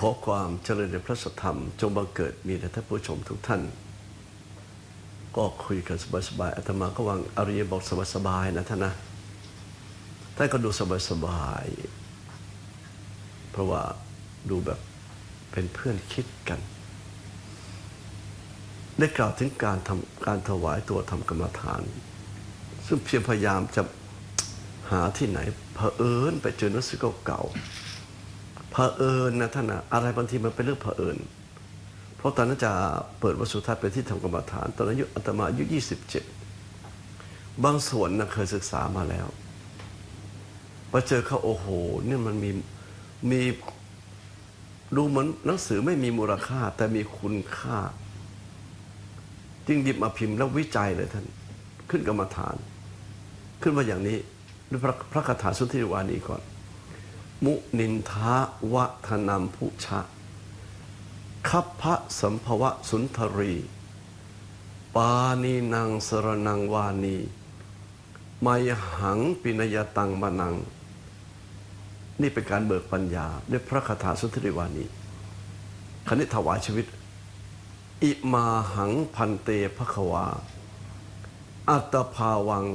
ขอความเจริญในพระสธรรม จงบังเกิดมีแด่ท่านผู้ชมทุกท่าน ก็คุยกันสบายๆอาตมาก็วางอริยบอกสบายๆนะท่านนะท่านก็ดูสบายๆเพราะว่าดูแบบเป็นเพื่อนคิดกัน ได้กล่าวถึงการทำการถวายตัวทำกรรมฐาน ซึ่งเพียงพยายามจะหาที่ไหนเผอิญไปเจอหนังสือเก่าๆ ผอิญนะท่านนะอะไรบางทีมันเป็นเรื่องเผอิญ เพราะตอนนั้นจะเปิดวสุทัศน์เป็นที่ทำกรรมฐาน ตอนนั้นอายุอาตมาอายุ 27 บางส่วนนะเคยศึกษามาแล้วพอเจอเขาโอ้โหเนี่ยมันมีมีดูเหมือนหนังสือไม่มีมูลค่า แต่มีคุณค่า จึงหยิบมาพิมพ์แล้ววิจัยเลยท่าน ขึ้นกรรมฐาน ขึ้นมาอย่างนี้ด้วยพระพระคาถาสุทธิวานีก่อน มุนินทาวะธนามพุชะคัพพะสัมภวะสุนทรี ปานีนางสรนังวานีมายหังปินยตังมานัง นี่เป็นการเบิกปัญญา ด้วยพระคาถาสุนทรีวานีคณิถวายชีวิต อิมาหังพันเตภควา อัตภาวัง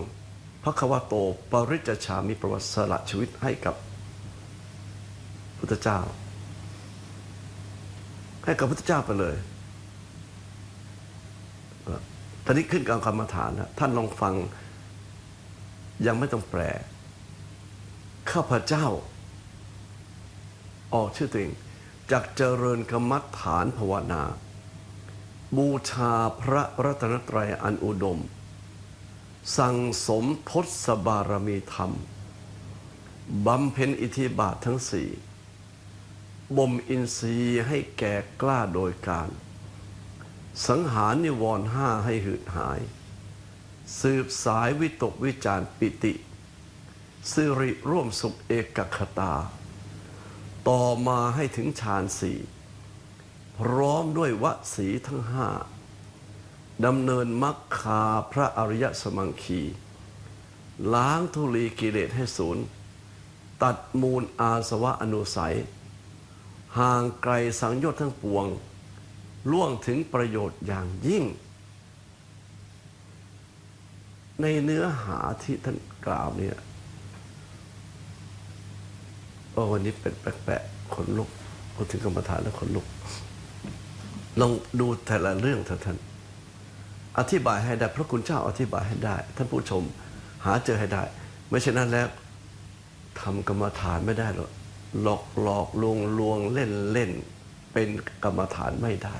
ภควโต ปริจฉามิประวัติสละชีวิตให้กับ พุทธเจ้า ให้กับพุทธเจ้าไปเลยเอ่อตอนนี้ขึ้นกลางกรรมฐานนะท่านลองฟัง ยังไม่ต้องแปล ข้าพเจ้า ออกชื่อตัวเองจากเจริญกรรมฐานภาวนา บูชาพระรัตนตรัยอันอุดม สั่งสมทศบารมีธรรมบำเพ็ญอิทธิบาททั้งสี่ บ่มอินทรีย์ให้แก่กล้าโดยการ สังหารนิวรณ์ห้าให้หืดหาย สืบสายวิตกวิจารปิติสิริร่วมสุขเอกคตา ต่อมาให้ถึงฌานสี่พร้อมด้วยวสีทั้งห้าดำเนินมรรคาพระอริยสมังคี ล้างทุลีกิเลสให้สูญตัดมูลอาสวะอนุสัย ห่างไกลสังโยชน์ทั้งปวง ล่วงถึงประโยชน์อย่างยิ่ง ในเนื้อหาที่ท่านกล่าวเนี่ยโอ้วันนี้เป็นแปลกๆขนลุกพูดถึงกรรมฐานแล้วขนลุก ลองดูแต่ละเรื่องเถอะท่าน อธิบายให้ได้ พระคุณเจ้าอธิบายให้ได้ ท่านผู้ชมหาเจอให้ได้ ไม่เช่นนั้นแล้วทำกรรมฐานไม่ได้หรอก หลอกหลอกลวงลวงเล่นเล่นเป็นกรรมฐานไม่ได้